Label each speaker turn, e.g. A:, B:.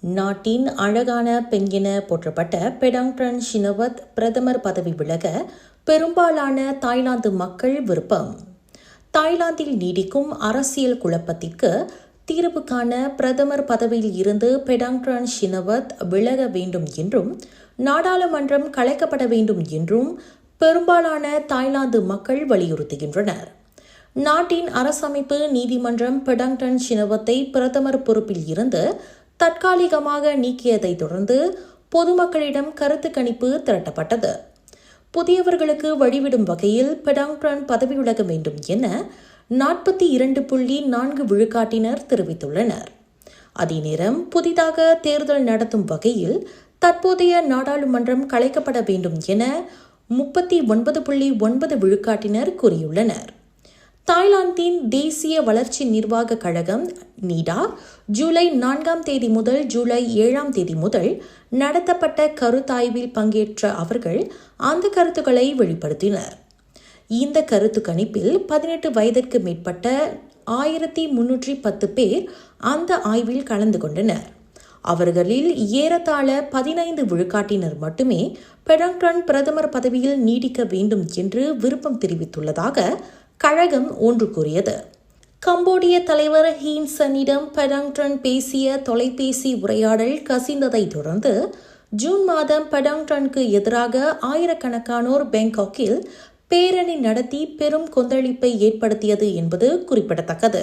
A: நாட்டின் அழகான பெண் என போற்றப்பட்ட பெடாங்ட்ரன் ஷினவத் பிரதமர் பதவி விலக பெரும்பாலான தாய்லாந்து மக்கள் விருப்பம். தாய்லாந்தில் நீடிக்கும் அரசியல் குழப்பத்திற்கு தீர்வு காண பிரதமர் பதவியில் இருந்து பெடாங்ட்ரன் ஷினவத் விலக வேண்டும் என்றும் நாடாளுமன்றம் கலைக்கப்பட வேண்டும் என்றும் பெரும்பாலான தாய்லாந்து மக்கள் வலியுறுத்துகின்றனர். நாட்டின் அரசமைப்பு நீதிமன்றம் பெடாங்டன் ஷினவத்தை பிரதமர் பொறுப்பில் இருந்து தற்காலிகமாக நீக்கியதை தொடர்ந்து பொதுமக்களிடம் கருத்து கணிப்பு திரட்டப்பட்டது. புதியவர்களுக்கு வழிவிடும் வகையில் பெடாங்ட்ரான் பதவி விலக வேண்டும் என நாற்பத்தி இரண்டு புள்ளி நான்கு விழுக்காட்டினர் தெரிவித்துள்ளனர். அதே நேரம் புதிதாக தேர்தல் நடத்தும் வகையில் தற்போதைய நாடாளுமன்றம் கலைக்கப்பட வேண்டும் என முப்பத்தி ஒன்பது புள்ளி ஒன்பது விழுக்காட்டினர் கூறியுள்ளனர். தாய்லாந்தின் தேசிய வளர்ச்சி நிர்வாக கழகம் நீடா ஜூலை நான்காம் தேதி முதல் ஜூலை ஏழாம் தேதி முதல் நடத்தப்பட்ட கருத்தாய்வில் பங்கேற்ற அவர்கள் அந்த கருத்துக்களை வெளிப்படுத்தினர். இந்த கருத்து கணிப்பில் பதினெட்டு வயதிற்கு மேற்பட்ட ஆயிரத்தி முன்னூற்றி பத்து பேர் அந்த ஆய்வில் கலந்து கொண்டனர். அவர்களில் ஏறத்தாழ பதினைந்து விழுக்காட்டினர் மட்டுமே பெடங்டன் பிரதமர் பதவியில் நீடிக்க வேண்டும் என்று விருப்பம் தெரிவித்துள்ளதாக கழகம் ஒன்று கூறியது கம்போடிய தலைவர் ஹீன்சனிடம் பெடாங்டன் பேசிய தொலைபேசி உரையாடல் கசிந்ததை தொடர்ந்து ஜூன் மாதம் பெடாங்டனுக்கு எதிராக ஆயிரக்கணக்கானோர் பேங்காக்கில் பேரணி நடத்தி பெரும் கொந்தளிப்பை ஏற்படுத்தியது என்பது குறிப்பிடத்தக்கது.